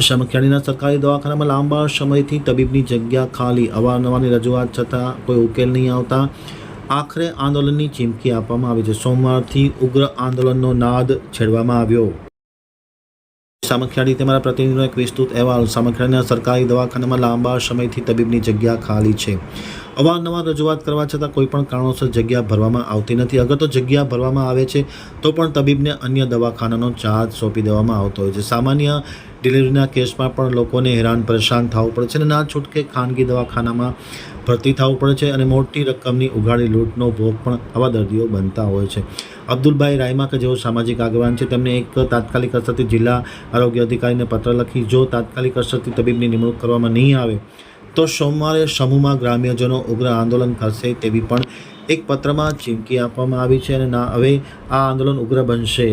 સામખિયાળીના સરકારી દવાખાનામાં લાંબા સમયથી તબીબની જગ્યા ખાલી અવારનવારની રજૂઆત છતાં કોઈ ઉકેલ નહીં આવતા. આખરે આંદોલનની ચીમકી આપવામાં આવી છે. સોમવારથી ઉગ્ર આંદોલનનો નાદ છેડવામાં આવ્યો. સામખિયાળી તમારા પ્રતિનિધિનો એક વિસ્તૃત અહેવાલ. સામખિયાળીના સરકારી દવાખાનામાં લાંબા સમયથી તબીબની જગ્યા ખાલી છે. અવારનવાર રજૂઆત કરવા છતાં કોઈ પણ કારણોસર જગ્યા ભરવામાં આવતી નથી. અગર તો જગ્યા ભરવામાં આવે છે, તો પણ તબીબને અન્ય દવાખાનાનો ચાર્જ સોંપી દેવામાં આવતો હોય છે. સામાન્ય ડિલિવરીના કેસમાં પણ લોકોને હેરાન પરેશાન થવું પડે છે અને ના છૂટકે ખાનગી દવાખાનામાં ભરતી થવું પડે છે અને મોટી રકમની ઉઘાડી, લૂંટનો ભોગ પણ આવા દર્દીઓ બનતા હોય છે. અબ્દુલભાઈ રાયમા, કે જેઓ સામાજિક આગેવાન છે, તેમને એક તાત્કાલિક અસરથી જિલ્લા આરોગ્ય અધિકારીને પત્ર લખી, જો તાત્કાલિક અસરથી તબીબની નિમણૂક કરવામાં નહીં આવે તો સોમવારે સમૂહમાં ગ્રામ્યજનો ઉગ્ર આંદોલન કરશે તેવી પણ એક પત્રમાં ચીમકી આપવામાં આવી છે અને ના હવે આ આંદોલન ઉગ્ર બનશે.